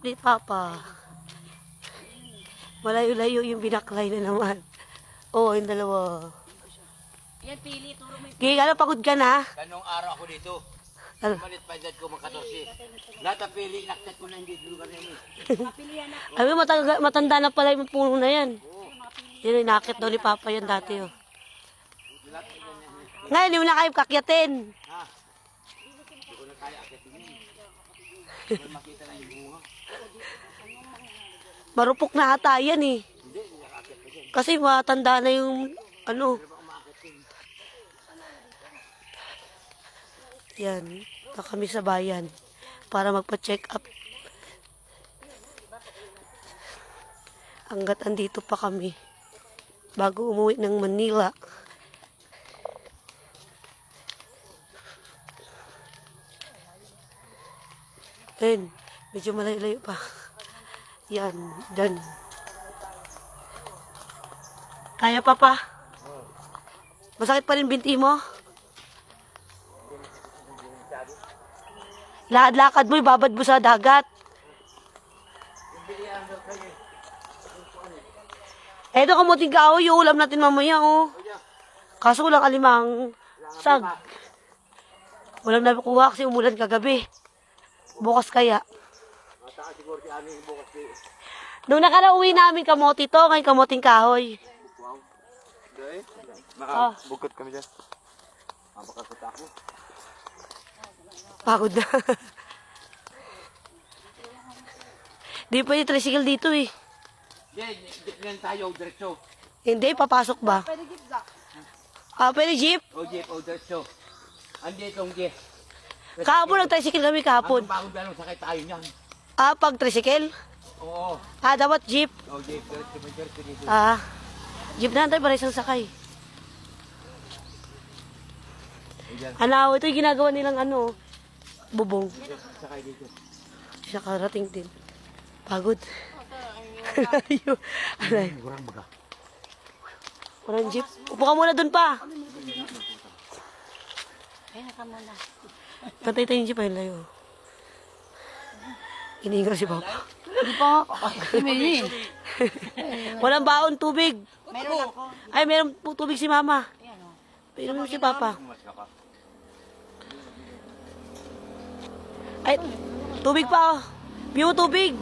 ni Papa. Malayo-layo yung binaklay na naman. Oo, yung dalawa. Yan, pili. Turo mo yung Gigi, ano, pagod ka na? Kanong araw ako dito. Ano? Malit pa edad ko mga 14. Lahat ang pili, naktat ko na hindi lugar na yun. Ay, matanda, matanda na pala yung puno na yan. Yan, inakit daw ni Papa yan dati, oh. Ngayon, hindi mo na kayo kakyatin. Ha? Kaya akit yun. Hindi makita na yung bunga. Marupok na ata yan, eh. Kasi matanda na yung, ano. Yan, na kami sa bayan para magpa-check up. Hanggat andito pa kami bago umuwi ng Manila. Ayun, medyo malayo-layo pa. Yan, dyan. Kaya pa pa? Masakit pa rin binti mo? Lakad-lakad mo, ibabad mo sa dagat. Eto kamuting kahoy, yung ulam natin mamaya, oh. Kaso walang alimang sag. Walang nakuha kasi umulan kagabi. Bukas kaya. Nung nakara uwi namin kamote to, ngayon kamoting kahoy. Wow. Hindi. Ah. Makabukot kami dyan. Mapakakot ako. Pagod na. Di pa yung tricycle dito eh. Hindi, jeep lang tayo, diretso. Hindi, papasok ba? Pwede gitla. Ah, pwede jeep. O jeep, o diretso. Andito ang jeep. Kahapon nag-tricycle kami kahapon. Ang pagod lang, sakay tayo niyan. Ah, pag tricycle? Oo. Ah, dapat jeep. O jeep, diretso, diretso dito. Ah, jeep na tayo para isang sakay. Ano, ito yung ginagawa nilang ano, bubong. sakay dito. Siya karating din. Pagod. Ayo. Alay, Kurang baga. parang jeep. Upo ka muna dun pa. Ay, naka muna. Yung jeep, ayun layo. Iniingal si Papa. Hindi pa. Hindi. Walang baon tubig. Meron ako. Ay, meron po tubig si Mama. Pero mo si Papa. Ay, tubig pa oh. Biyo tubig.